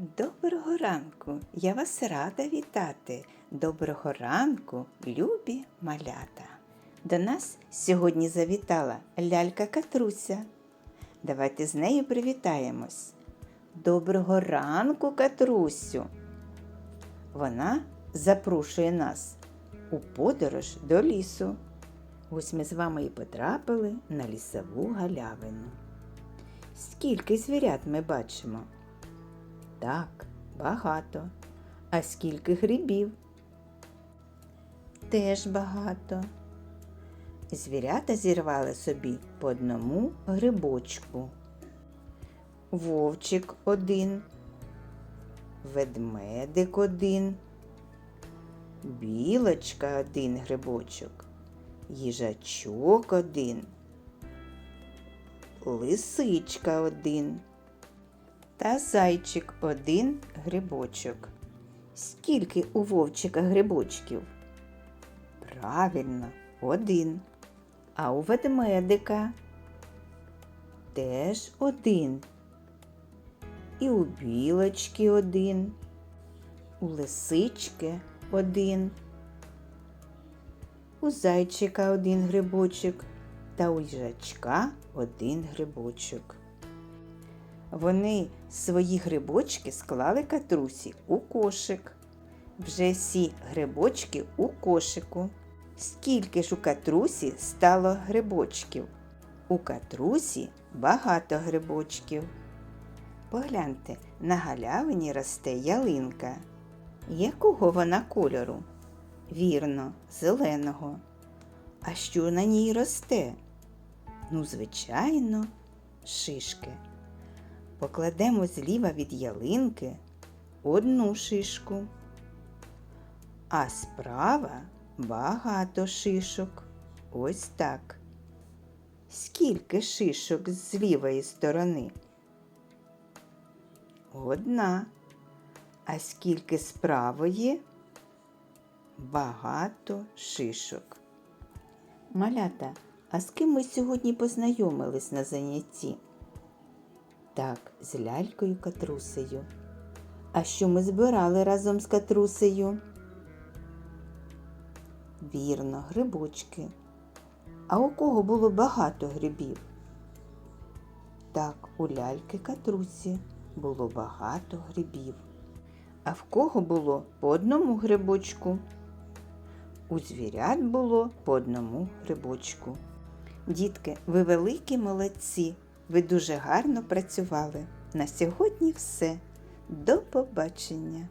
Доброго ранку! Я вас рада вітати. Доброго ранку, любі малята. До нас сьогодні завітала лялька Катруся. Давайте з нею привітаємось. Доброго ранку, Катрусю. Вона запрошує нас у подорож до лісу. Ось ми з вами і потрапили на лісову галявину. Скільки звірят ми бачимо? Так, багато. А скільки грибів? Теж багато. Звірята зірвали собі по одному грибочку. Вовчик один, ведмедик один, білочка один грибочок, їжачок один, лисичка один та зайчик один грибочок. Скільки у вовчика грибочків? Правильно, один. А у ведмедика теж один. І у білочки один, у лисички один, у зайчика один грибочок та у їжачка один грибочок. Вони свої грибочки склали катрусі у кошик. Вже всі грибочки у кошику. Скільки ж у катрусі стало грибочків? У катрусі багато грибочків. Погляньте, на галявині росте ялинка. Якого вона кольору? Вірно, зеленого. А що на ній росте? Ну, звичайно, шишки покладемо зліва від ялинки одну шишку, а справа багато шишок. Ось так. Скільки шишок з лівої сторони? Одна. А скільки з правої? Багато шишок. Малята, а з ким ми сьогодні познайомились на занятті? Так, з лялькою катрусею. А що ми збирали разом з катрусею? Вірно, грибочки. А у кого було багато грибів? Так, у ляльки катрусі було багато грибів. А в кого було по одному грибочку? У звірят було по одному грибочку. Дітки, ви великі молодці. Ви дуже гарно працювали. На сьогодні все. До побачення!